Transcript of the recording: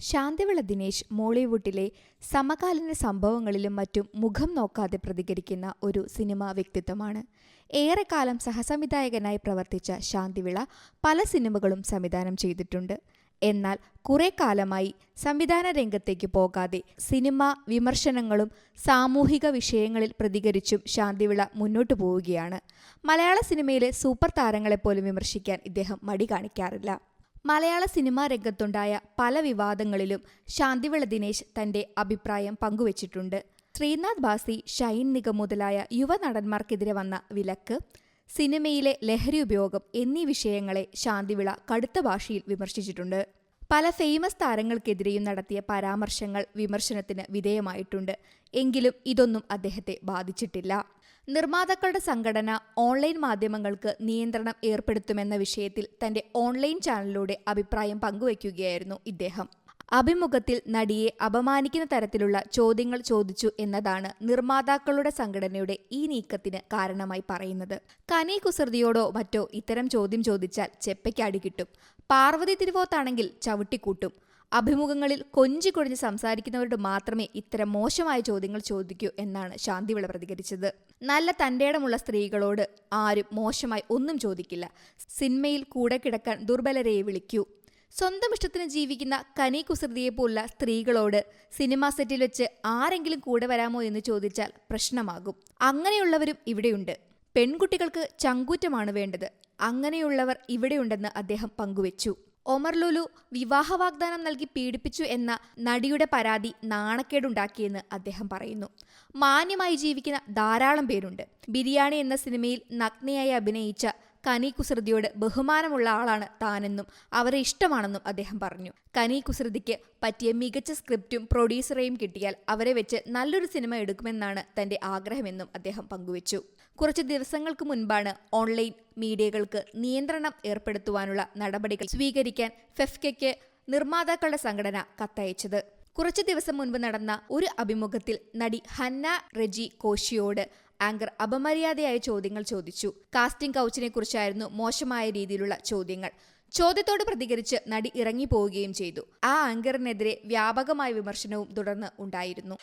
ശാന്തിവിള ദിനേശ് മോളിവുഡിലെ സമകാലീന സംഭവങ്ങളിലും മറ്റും മുഖം നോക്കാതെ പ്രതികരിക്കുന്ന ഒരു സിനിമാ വ്യക്തിത്വമാണ്. ഏറെക്കാലം സഹസംവിധായകനായി പ്രവർത്തിച്ച ശാന്തിവിള പല സിനിമകളും സംവിധാനം ചെയ്തിട്ടുണ്ട്. എന്നാൽ കുറെ കാലമായി സംവിധാന രംഗത്തേക്ക് പോകാതെ സിനിമ വിമർശനങ്ങളും സാമൂഹിക വിഷയങ്ങളിൽ പ്രതികരിച്ചും ശാന്തിവിള മുന്നോട്ടു പോവുകയാണ്. മലയാള സിനിമയിലെ സൂപ്പർ താരങ്ങളെപ്പോലും വിമർശിക്കാൻ ഇദ്ദേഹം മടി കാണിക്കാറില്ല. മലയാള സിനിമാ രംഗത്തുണ്ടായ പല വിവാദങ്ങളിലും ശാന്തിവിള ദിനേശ് തന്റെ അഭിപ്രായം പങ്കുവച്ചിട്ടുണ്ട്. ശ്രീനാഥ് ബാസി ഷൈൻ നിഗം മുതലായ യുവനടന്മാർക്കെതിരെ വന്ന വിലക്ക് സിനിമയിലെ ലഹരി ഉപയോഗം എന്നീ വിഷയങ്ങളെ ശാന്തിവിള കടുത്ത ഭാഷയിൽ വിമർശിച്ചിട്ടുണ്ട്. പല ഫേമസ് താരങ്ങൾക്കെതിരെയും നടത്തിയ പരാമർശങ്ങൾ വിമർശനത്തിന് വിധേയമായിട്ടുണ്ട്. എങ്കിലും ഇതൊന്നും അദ്ദേഹത്തെ ബാധിച്ചിട്ടില്ല. നിർമ്മാതാക്കളുടെ സംഘടന ഓൺലൈൻ മാധ്യമങ്ങൾക്ക് നിയന്ത്രണം ഏർപ്പെടുത്തുമെന്ന വിഷയത്തിൽ തന്റെ ഓൺലൈൻ ചാനലിലൂടെ അഭിപ്രായം പങ്കുവയ്ക്കുകയായിരുന്നു ഇദ്ദേഹം. അഭിമുഖത്തിൽ നടിയെ അപമാനിക്കുന്ന തരത്തിലുള്ള ചോദ്യങ്ങൾ ചോദിച്ചു എന്നതാണ് നിർമ്മാതാക്കളുടെ സംഘടനയുടെ ഈ നീക്കത്തിന് കാരണമായി പറയുന്നത്. കനി കുസൃതിയോടോ മറ്റോ ഇത്തരം ചോദ്യം ചോദിച്ചാൽ ചെപ്പയ്ക്കടി കിട്ടും. പാർവതി തിരുവോത്താണെങ്കിൽ ചവിട്ടിക്കൂട്ടും. അഭിമുഖങ്ങളിൽ കൊഞ്ചി കൊഴിഞ്ഞ് സംസാരിക്കുന്നവരോട് മാത്രമേ ഇത്തരം മോശമായ ചോദ്യങ്ങൾ ചോദിക്കൂ എന്നാണ് ശാന്തിവിള പ്രതികരിച്ചത്. നല്ല തന്റേടമുള്ള സ്ത്രീകളോട് ആരും മോശമായി ഒന്നും ചോദിക്കില്ല. സിനിമയിൽ കൂടെ കിടക്കാൻ ദുർബലരെയെ വിളിക്കൂ. സ്വന്തം ഇഷ്ടത്തിന് ജീവിക്കുന്ന കനി കുസൃതിയെ പോലുള്ള സ്ത്രീകളോട് സിനിമാ സെറ്റിൽ വെച്ച് ആരെങ്കിലും കൂടെ വരാമോ എന്ന് ചോദിച്ചാൽ പ്രശ്നമാകും. അങ്ങനെയുള്ളവരും ഇവിടെയുണ്ട്. പെൺകുട്ടികൾക്ക് ചങ്കൂറ്റമാണ് വേണ്ടത്. അങ്ങനെയുള്ളവർ ഇവിടെയുണ്ടെന്ന് അദ്ദേഹം പങ്കുവച്ചു. ഒമർ ലുലു വിവാഹ വാഗ്ദാനം നൽകി പീഡിപ്പിച്ചു എന്ന നടിയുടെ പരാതി നാണക്കേടുണ്ടാക്കിയെന്ന് അദ്ദേഹം പറയുന്നു. മാന്യമായി ജീവിക്കുന്ന ധാരാളം പേരുണ്ട്. ബിരിയാണി എന്ന സിനിമയിൽ നഗ്നയായി അഭിനയിച്ച കനി കുസൃതിയോട് ബഹുമാനമുള്ള ആളാണ് താനെന്നും അവരെ ഇഷ്ടമാണെന്നും അദ്ദേഹം പറഞ്ഞു. കനി കുസൃതിക്ക് പറ്റിയ മികച്ച സ്ക്രിപ്റ്റും പ്രൊഡ്യൂസറെയും കിട്ടിയാൽ അവരെ വെച്ച് നല്ലൊരു സിനിമ എടുക്കുമെന്നാണ് തന്റെ ആഗ്രഹമെന്നും അദ്ദേഹം പങ്കുവച്ചു. കുറച്ച് ദിവസങ്ങൾക്ക് മുൻപാണ് ഓൺലൈൻ മീഡിയകൾക്ക് നിയന്ത്രണം ഏർപ്പെടുത്തുവാനുള്ള നടപടികൾ സ്വീകരിക്കാൻ ഫെഫ്കയ്ക്ക് നിർമ്മാതാക്കളുടെ സംഘടന കത്തയച്ചത്. കുറച്ചു ദിവസം മുൻപ് നടന്ന ഒരു അഭിമുഖത്തിൽ നടി ഹന്ന റെജി കോശിയോട് ആങ്കർ അപമര്യാദയായ ചോദ്യങ്ങൾ ചോദിച്ചു. കാസ്റ്റിംഗ് കൗച്ചിനെ കുറിച്ചായിരുന്നു മോശമായ രീതിയിലുള്ള ചോദ്യങ്ങൾ. ചോദ്യത്തോട് പ്രതികരിച്ച് നടി ഇറങ്ങിപ്പോവുകയും ചെയ്തു. ആ ആങ്കറിനെതിരെ വ്യാപകമായ വിമർശനവും തുടർന്ന് ഉണ്ടായിരുന്നു.